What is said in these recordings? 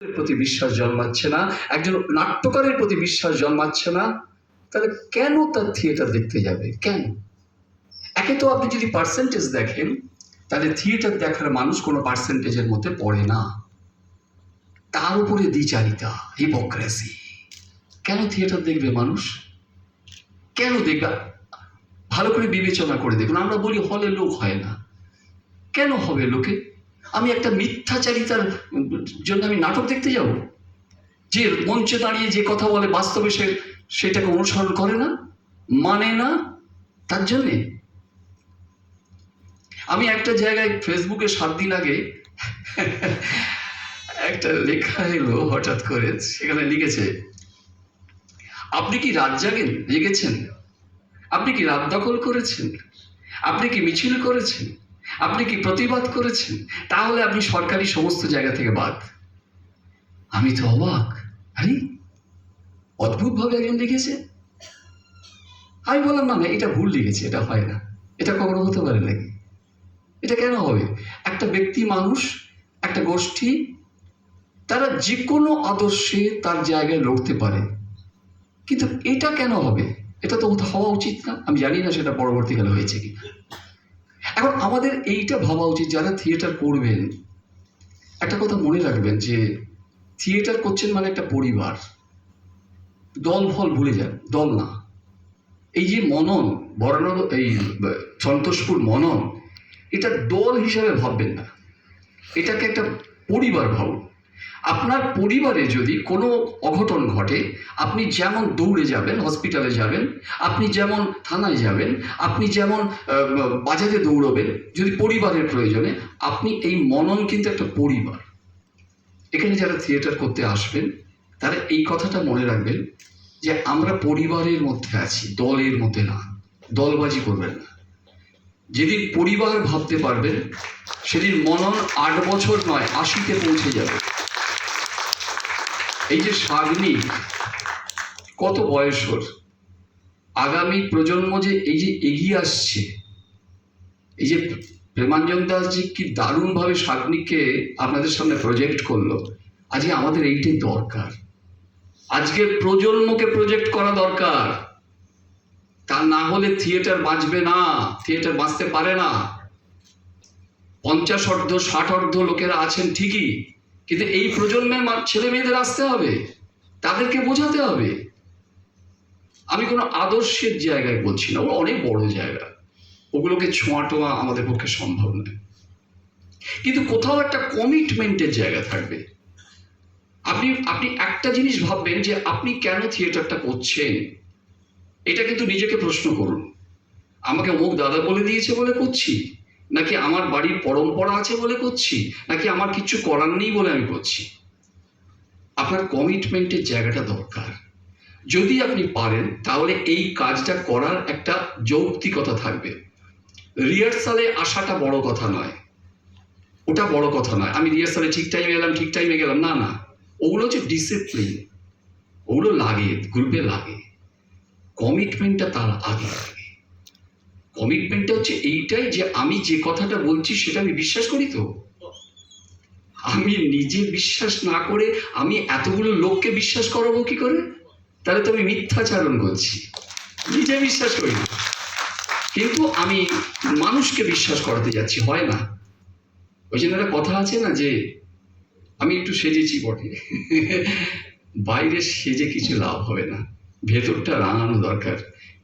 প্রতি বিশ্বাস জন্মাচ্ছে না, একজন নাট্যকারের প্রতি বিশ্বাস জন্মাচ্ছে না, তাহলে কেন তার থিয়েটার দেখতে যাবে? কেন? একে তো আপনি যদি পার্সেন্টেজ দেখেন, তাহলে থিয়েটার দেখার মানুষ কোনো পার্সেন্টেজের মধ্যে পড়ে না। তার উপরে দ্বিচারিতা হিপোক্রেসি কেন থিয়েটার দেখবে মানুষ? কেন দেখবে? ভালো করে বিবেচনা করে দেখুন, আমরা বলি হলে লোক হয় না। কেন হবে লোকে? আমি একটা মিথ্যাচারিতার জন্য আমি নাটক দেখতে যাব? যে মঞ্চে দাঁড়িয়ে যে কথা বলে বাস্তবে সে সেটাকে অনুসরণ করে না? মানে না? তার জন্যে? আমি একটা জায়গায় ফেসবুকে সাত দিন আগে একটা লেখা এলো হঠাৎ করে, সেখানে লিখেছে, আপনি কি রাত জাগেন? জেগেছেন? আপনি কি রাত দখল করেছেন? আপনি কি মিছিল করেছেন? আপনি কি প্রতিবাদ করেছেন? তাহলে আপনি সরকারি সমস্ত জায়গা থেকে বাদ। আমি তো অবাক। আরে, অদ্ভুতভাবে একজন লিখেছে। আমি বললাম, না না, এটা ভুল লিখেছে, এটা হয় না। এটা কখনো হতে পারে নাকি? এটা কেন হবে? একটা ব্যক্তি মানুষ, একটা গোষ্ঠী, তারা যে কোনো আদর্শে তার জায়গায় লড়তে পারে। কিন্তু এটা কেন হবে? এটা তো হওয়া উচিত না। আমি জানি না সেটা পরবর্তীকালে হয়েছে কি এখন আমাদের এইটা ভাবা উচিত, যারা থিয়েটার করবেন, একটা কথা মনে রাখবেন যে থিয়েটার করছেন মানে একটা পরিবার। দল ফল ভুলে যান, দল না। এই যে মনন বর্ণ এই সন্তোষপুর মনন, এটা দল হিসাবে ভাববেন না। এটাকে একটা পরিবার ভাবুন। আপনার পরিবারে যদি কোনো অঘটন ঘটে, আপনি যেমন দৌড়ে যাবেন হসপিটালে যাবেন, আপনি যেমন থানায় যাবেন, আপনি যেমন বাজারে দৌড়বেন, যদি পরিবারের প্রয়োজনে, আপনি এই মনন কিন্তু একটা পরিবার। এখানে যারা থিয়েটার করতে আসবেন, তারা এই কথাটা মনে রাখবেন যে আমরা পরিবারের মধ্যে আছি, দলের মধ্যে না, দলবাজি করবেন না। যেদিন পরিবার ভাবতে পারবেন, সেদিন মনন আট বছর নয়, আশিতে পৌঁছে যাবে। এই যে সাগ্নিক কত বয়স ওর? আগামী প্রজন্ম যে এই যে এগিয়ে আসছে, এই যে প্রেমাঞ্জন দাসজি কি দারুণভাবে সাগ্নিককে আপনাদের সামনে প্রজেক্ট করল। আজকে আমাদের এইটাই দরকার। আজকের প্রজন্মকে প্রজেক্ট করা দরকার। তা না হলে থিয়েটার বাঁচবে না থিয়েটার বাঁচতে পারে না। পঞ্চাশ অর্ধ, ষাট অর্ধ লোকেরা আছেন ঠিকই কিন্তু এই প্রজন্মের ছেলে মেয়েদের আসতে হবে। তাদেরকে বোঝাতে হবে। আমি কোনো আদর্শের জায়গায় বলছি না অনেক বড় জায়গা। ওগুলোকে ছোঁয়া টোয়া আমাদের পক্ষে সম্ভব নয়। কিন্তু কোথাও একটা কমিটমেন্টের জায়গা থাকবে। আপনি আপনি একটা জিনিস ভাববেন যে আপনি কেন থিয়েটারটা করছেন? এটা কিন্তু নিজেকে প্রশ্ন করুন। আমাকে অমুক দাদা বলে দিয়েছে বলে করছি। নাকি আমার বাড়ির পরম্পরা আছে বলে করছি? নাকি আমার কিছু করার নেই বলে আমি করছি? আপনার কমিটমেন্টের জায়গাটা দরকার। যদি আপনি পারেন, তাহলে এই কাজটা করার একটা যৌক্তিকতা থাকবে। রিহার্সালে আসাটা বড় কথা নয়। ওটা বড় কথা নয়। আমি রিহার্সালে ঠিক টাইমে গেলাম ঠিক টাইমে গেলাম। না না। ওগুলো হচ্ছে ডিসিপ্লিন ওগুলো লাগে গ্রুপে লাগে। কমিটমেন্টটা তার আগে। কমিটমেন্টটা হচ্ছে এইটাই যে আমি যে কথাটা বলছি সেটা আমি বিশ্বাস করি তো। আমি নিজে বিশ্বাস না করে আমি এতগুলো লোককে বিশ্বাস করাবো কি করে? তাহলে তো আমি মিথ্যাচারণ করছি। নিজে বিশ্বাস করি। কিন্তু আমি মানুষকে বিশ্বাস করাতে যাচ্ছি, হয় না। ওই জন্য একটা কথা আছে না যে, আমি একটু সেজেছি বটে। বাইরে সেজে কিছু লাভ হবে না। ভেতরটা রাঙানো দরকার।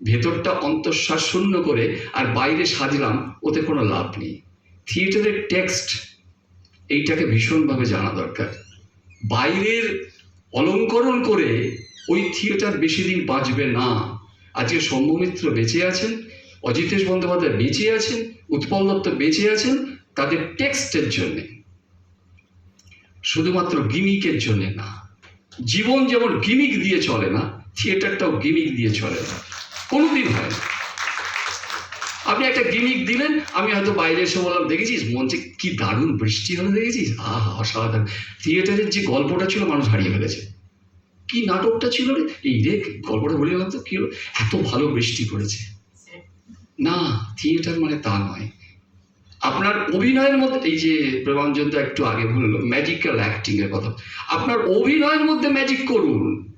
ভেতরটা অন্তঃশ্বাস শূন্য করে আর বাইরে সাজলাম, ওতে কোনো লাভ নেই। থিয়েটারের টেক্সট এইটাকে ভীষণভাবে জানা দরকার। বাইরের অলঙ্করণ করে ওই থিয়েটার বেশি দিন বাঁচবে না। আজকে সৌম্যমিত্র বেঁচে আছেন, অজিতেশ বন্দ্যোপাধ্যায় বেঁচে আছেন, উৎপল দত্ত বেঁচে আছেন তাদের টেক্সটের জন্যে। শুধুমাত্র গিমিকের জন্যে না। জীবন যেমন গিমিক দিয়ে চলে না, থিয়েটারটাও গিমিক দিয়ে চলে না। কোনোদিন হয়। না আপনি একটা গিমিক দিলেন, আমি হয়তো বাইরে এসে বললাম, দেখেছিস মঞ্চে কি দারুণ বৃষ্টি হলো, দেখেছিস? আহা, অসাধারণ। থিয়েটারের যে গল্পটা ছিল, মানুষ হারিয়ে ফেলেছে। কি নাটকটা ছিল রে? এই রে, গল্পটা বলে তো কি এত ভালো বৃষ্টি পড়েছে। না থিয়েটার মানে তা নয়। আপনার অভিনয়ের মধ্যে, এই যে প্রভাঞ্জন তো একটু আগে বলল ম্যাজিক্যাল অ্যাক্টিং এর কথা। আপনার অভিনয়ের মধ্যে ম্যাজিক করুন।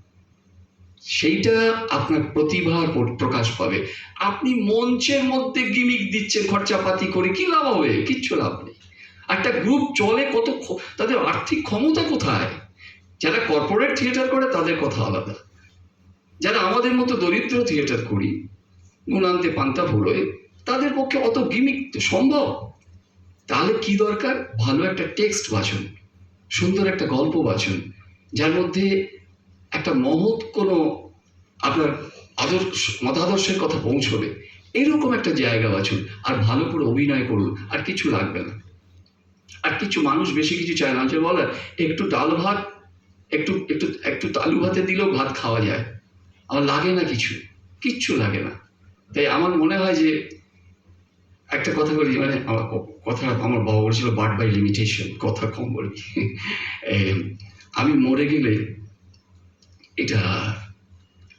সেইটা আপনার প্রতিভার প্র- প্রকাশ পাবে। আপনি মঞ্চের মধ্যে গিমিক দিচ্ছেন, খরচাপাতি করে কি লাভ হবে? কিচ্ছু লাভ নেই। একটা গ্রুপ চলে কত তাদের আর্থিক ক্ষমতা কোথায়? যারা কর্পোরেট থিয়েটার করে, তাদের কথা আলাদা। যারা আমাদের মতো দরিদ্র থিয়েটার করি, গুণান্তে পান্তা ভুলোয় তাদের পক্ষে অত গিমিক তো সম্ভব। তাহলে কি দরকার? ভালো একটা টেক্সট বাছুন, সুন্দর একটা গল্প বাছুন, যার মধ্যে একটা মহৎ কোনো আপনার আদর্শ, মতাদর্শের কথা পৌঁছবে। এরকম একটা জায়গা বাছুন, আর ভালো করে অভিনয় করুন, আর কিছু লাগবে না। আর কিছু মানুষ বেশি কিছু চায় না, যে বলে, একটু ডাল ভাত, একটু একটু একটু আলু ভাতে দিলেও ভাত খাওয়া যায়। আমার লাগে না কিছু, কিচ্ছু লাগে না। তাই আমার মনে হয় যে, একটা কথা বলি মানে আমার কথা আমার বাবা বলেছিল বাট বাই লিমিটেশন কথা কম বলি। আমি মরে গেলে এটা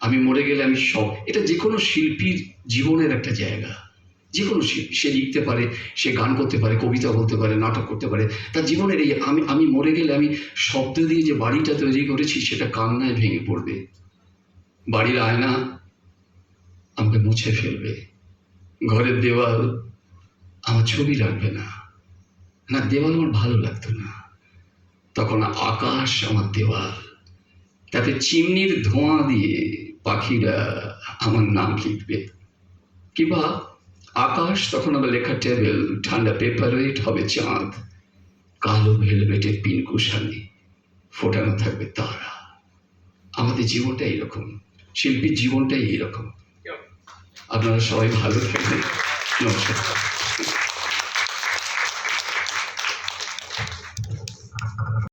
আমি মরে গেলে আমি সব, এটা যে কোনো শিল্পীর জীবনের একটা জায়গা। যে কোনো শিল্পী, সে লিখতে পারে, সে গান করতে পারে, কবিতা বলতে পারে, নাটক করতে পারে। তার জীবনের এই আমি আমি মরে গেলে আমি শব্দ দিয়ে যে বাড়িটা তৈরি করেছি, সেটা কান্নায় ভেঙে পড়বে। বাড়ির আয়না আমাকে মুছে ফেলবে। ঘরের দেওয়াল আমার ছবি রাখবে না। না, দেওয়াল আমার ভালো লাগতো না। তখন আকাশ আমার দেওয়াল। তাতে চিমনির ধোঁয়া দিয়ে পাখিরা আমার নাম লিখবে। কিংবা আকাশ তখন আমার লেখা টেবিল ঠান্ডা পেপার ওয়েট হবে চাঁদ কালো ভেলভেটের পিনকুশানি ফোটানো থাকবে তারা। আমাদের জীবনটা এইরকম শিল্পীর জীবনটাই এইরকম আপনারা সবাই ভালো থাকবেন। নমস্কার।